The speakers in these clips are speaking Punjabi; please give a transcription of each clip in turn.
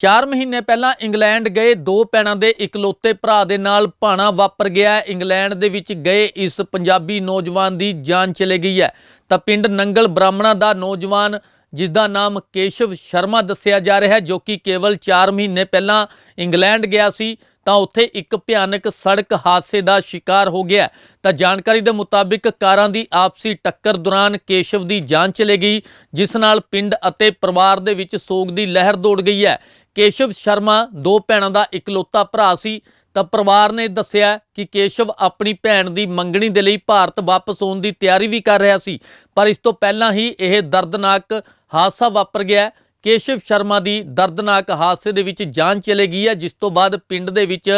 4 ਮਹੀਨੇ ਪਹਿਲਾਂ ਇੰਗਲੈਂਡ ਗਏ, ਦੋ ਭੈਣਾਂ ਦੇ ਇਕਲੌਤੇ ਭਰਾ ਦੇ ਨਾਲ ਭਾਣਾ ਵਾਪਰ ਗਿਆ। ਇੰਗਲੈਂਡ ਦੇ ਵਿੱਚ ਗਏ, ਇਸ ਪੰਜਾਬੀ ਨੌਜਵਾਨ ਦੀ ਜਾਨ ਚਲੇ ਗਈ ਹੈ। ਤਾਂ ਪਿੰਡ ਨੰਗਲ ਬ੍ਰਾਹਮਣਾ ਦਾ ਨੌਜਵਾਨ, ਜਿਸ ਦਾ ਨਾਮ ਕੇਸ਼ਵ ਸ਼ਰਮਾ ਦੱਸਿਆ ਜਾ ਰਿਹਾ ਹੈ, ਜੋ ਕਿ ਕੇਵਲ 4 ਮਹੀਨੇ ਪਹਿਲਾਂ ਇੰਗਲੈਂਡ ਗਿਆ ਸੀ। ਤਾਂ ਉੱਥੇ ਇੱਕ ਭਿਆਨਕ ਸੜਕ ਹਾਦਸੇ ਦਾ ਸ਼ਿਕਾਰ ਹੋ ਗਿਆ। ਤਾਂ ਜਾਣਕਾਰੀ ਦੇ ਮੁਤਾਬਿਕ ਕਾਰਾਂ ਦੀ ਆਪਸੀ ਟੱਕਰ ਦੌਰਾਨ ਕੇਸ਼ਵ ਦੀ ਜਾਨ ਚਲੇ ਗਈ, ਜਿਸ ਨਾਲ ਪਿੰਡ ਅਤੇ ਪਰਿਵਾਰ ਦੇ ਵਿੱਚ ਸੋਗ ਦੀ ਲਹਿਰ ਦੌੜ ਗਈ ਹੈ। ਕੇਸ਼ਵ ਸ਼ਰਮਾ, ਦੋ ਭੈਣਾਂ ਦਾ ਇਕਲੌਤਾ ਭਰਾ ਸੀ। ਤਾਂ ਪਰਿਵਾਰ ਨੇ ਦੱਸਿਆ ਕਿ ਕੇਸ਼ਵ ਆਪਣੀ ਭੈਣ ਦੀ ਮੰਗਣੀ ਦੇ ਲਈ ਭਾਰਤ ਵਾਪਸ ਆਉਣ ਦੀ ਤਿਆਰੀ ਵੀ ਕਰ ਰਿਹਾ ਸੀ। ਪਰ ਇਸ ਤੋਂ ਪਹਿਲਾਂ ਹੀ ਇਹ ਦਰਦਨਾਕ ਹਾਦਸਾ ਵਾਪਰ ਗਿਆ। ਕੇਸ਼ਵ ਸ਼ਰਮਾ ਦੀ ਦਰਦਨਾਕ ਹਾਦਸੇ ਦੇ ਵਿੱਚ ਜਾਨ ਚਲੇ ਗਈ ਹੈ, ਜਿਸ ਤੋਂ ਬਾਅਦ ਪਿੰਡ ਦੇ ਵਿੱਚ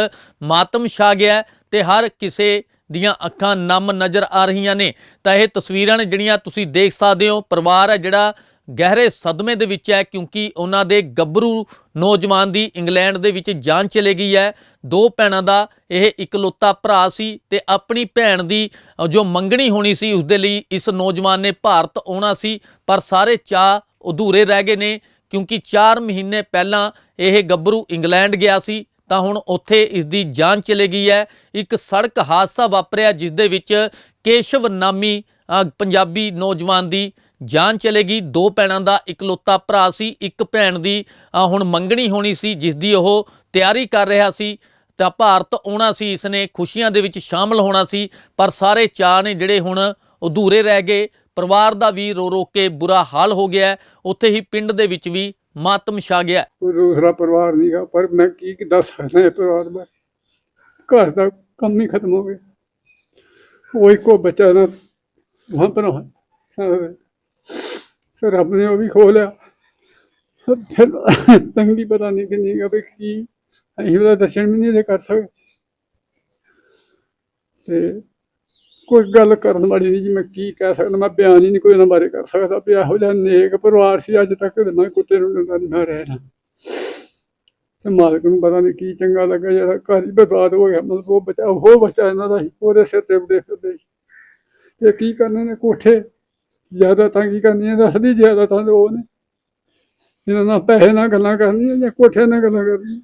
ਮਾਤਮ ਛਾ ਗਿਆ ਹੈ ਤੇ ਹਰ ਕਿਸੇ ਦੀਆਂ ਅੱਖਾਂ ਨਮ ਨਜ਼ਰ ਆ ਰਹੀਆਂ ਨੇ। ਤਾਂ ਇਹ ਤਸਵੀਰਾਂ ਨੇ ਜਿਹੜੀਆਂ ਤੁਸੀਂ ਦੇਖ ਸਕਦੇ ਹੋ। ਪਰਿਵਾਰ ਹੈ ਜਿਹੜਾ ਗਹਿਰੇ ਸਦਮੇ ਦੇ ਵਿੱਚ ਹੈ, ਕਿਉਂਕਿ ਉਹਨਾਂ ਦੇ ਗੱਭਰੂ ਨੌਜਵਾਨ ਦੀ ਇੰਗਲੈਂਡ ਦੇ ਵਿੱਚ ਜਾਨ ਚਲੇ ਗਈ ਹੈ। ਦੋ ਭੈਣਾਂ ਦਾ ਇਹ ਇਕਲੌਤਾ ਭਰਾ ਸੀ ਤੇ ਆਪਣੀ ਭੈਣ ਦੀ ਜੋ ਮੰਗਣੀ ਹੋਣੀ ਸੀ ਉਸ ਦੇ ਲਈ ਇਸ ਨੌਜਵਾਨ ਨੇ ਭਾਰਤ ਆਉਣਾ ਸੀ, ਪਰ ਸਾਰੇ ਚਾਅ ਅਧੂਰੇ ਰਹਿ ਗਏ ਨੇ, ਕਿਉਂਕਿ 4 ਮਹੀਨੇ ਪਹਿਲਾਂ ਇਹ ਗੱਭਰੂ ਇੰਗਲੈਂਡ ਗਿਆ ਸੀ, ਤਾਂ ਹੁਣ ਉੱਥੇ ਇਸ ਦੀ ਜਾਨ ਚਲੇ ਗਈ ਹੈ। ਇੱਕ ਸੜਕ ਹਾਦਸਾ ਵਾਪਰਿਆ ਜਿਸ ਦੇ ਵਿੱਚ ਕੇਸ਼ਵ ਨਾਮੀ ਪੰਜਾਬੀ ਨੌਜਵਾਨ ਦੀ ਜਾਨ ਚਲੇਗੀ ਦੋ ਭੈਣਾਂ ਦਾ ਇਕਲੌਤਾ ਭਰਾ ਸੀ, ਇੱਕ ਭੈਣ ਦੀ ਹੁਣ ਮੰਗਣੀ ਹੋਣੀ ਸੀ ਜਿਸ ਦੀ ਉਹ ਤਿਆਰੀ ਕਰ ਰਿਹਾ ਸੀ। ਤਾਂ ਭਾਰਤ ਆਉਣਾ ਸੀ ਇਸ ਨੇ ਖੁਸ਼ੀਆਂ ਦੇ ਵਿੱਚ ਸ਼ਾਮਲ ਹੋਣਾ ਸੀ, ਪਰ ਸਾਰੇ ਚਾਅ ਨੇ ਜਿਹੜੇ ਹੁਣ ਅਧੂਰੇ ਰਹਿ ਗਏ। ਪਰਿਵਾਰ ਦਾ ਵੀ ਰੋ ਰੋ ਕੇ ਬੁਰਾ ਹਾਲ ਹੋ ਗਿਆ ਉੱਥੇ ਹੀ ਪਿੰਡ ਦੇ ਵਿੱਚ ਵੀ ਮਾਤਮ ਛਾ ਗਿਆ ਕੋਈ ਦੂਸਰਾ ਪਰਿਵਾਰ ਨਹੀਂਗਾ ਪਰ ਮੈਂ ਕੀ ਦੱਸ ਸਕਦਾ ਇਹ ਪਰਿਵਾਰ ਬਾਰੇ? ਘਰ ਦਾ ਕੰਮ ਹੀ ਖਤਮ ਹੋ ਗਿਆ। ਉਹ ਇੱਕੋ ਬੱਚਾ ਨਾ ਵਹਾਂ ਪਰ ਸਰ, ਰੱਬ ਨੇ ਉਹ ਵੀ ਖੋ ਲਿਆ। ਫਿਰ ਤੰਗੀ ਪਤਾ ਨਹੀਂ ਕਿੰਨੀ ਗਾ ਵੀ ਕੀ, ਅਸੀਂ ਉਹਦਾ ਦਰਸ਼ਨ ਵੀ ਨਹੀਂ ਕਰ ਸਕਦੇ ਤੇ ਕੋਈ ਗੱਲ ਕਰਨ ਵਾਲੀ ਨਹੀਂ ਜੀ, ਮੈਂ ਕੀ ਕਹਿ ਸਕਦਾ, ਮੈਂ ਬਿਆਨ ਹੀ ਨਹੀਂ ਕੋਈ ਇਹਨਾਂ ਬਾਰੇ ਕਰ ਸਕਦਾ ਵੀ ਇਹੋ ਜਿਹਾ ਨੇਕ ਪਰਿਵਾਰ ਸੀ, ਅੱਜ ਤੱਕ ਮੈਂ ਕੁੱਤੇ ਨੂੰ ਦਿੰਦਾ ਨਹੀਂ ਮੈਂ ਰਹਿਣਾ ਤੇ ਮਾਲਕ ਨੂੰ ਪਤਾ ਨਹੀਂ ਕੀ ਚੰਗਾ ਲੱਗਾ, ਜਿਹੜਾ ਘਰ ਹੀ ਬਰਬਾਦ ਹੋ ਗਿਆ, ਮਤਲਬ ਉਹ ਬੱਚਾ ਉਹ ਬੱਚਾ ਇਹਨਾਂ ਦਾ ਉਹਦੇ ਸਿਰ ਤੇ ਉੱਡੇ ਫਿਰਦੇ ਸੀ। ਇਹ ਕੀ ਕਰਨੇ ਨੇ ਕੋਠੇ? ਜ਼ਿਆਦਾ ਤਾਂ ਕੀ ਕਰਨੀਆਂ, ਦੱਸਦੀ ਜ਼ਿਆਦਾ ਤਾਂ ਉਹ ਨੇ। ਇਹਨਾਂ ਨਾਲ ਪੈਸੇ ਨਾਲ ਗੱਲਾਂ ਕਰਨੀਆਂ ਜਾਂ ਕੋਠੇ ਨਾਲ ਗੱਲਾਂ ਕਰਨੀਆਂ?